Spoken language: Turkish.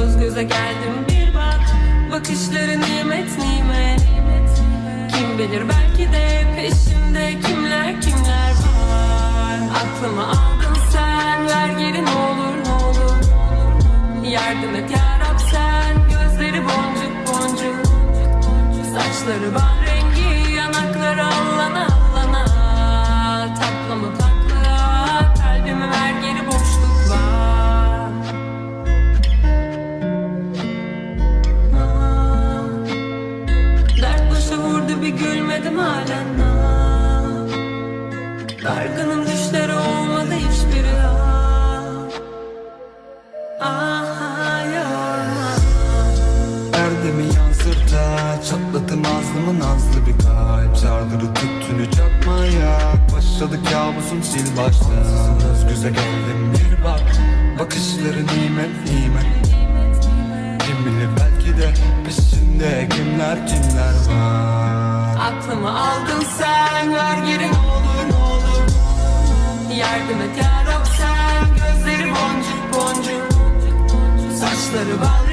göz göze geldim. Bir bak Bakışları nimet nimet. Kim bilir belki de peşimde kimler kimler var. Aklımı aldın sen ver geri ne olur ne olur. Yardım et yarab gülmedim halen. Dargınım düşleri olmadı hiçbiri. Ah. Ah, yorma Erdemi yansırta Çatladım ağzımı nazlı bir kalp. Sardırı tüttünü çakmaya Başladı kabusum sil baştan Göz göze geldim bir bak Bakışları nimet nimet. Kim bilir belki de peşinde kimler kimler var Aklımı aldın sen ver geri ne olur ne olur. Yardım et yarab sen gözleri boncuk boncuk. Saçları bal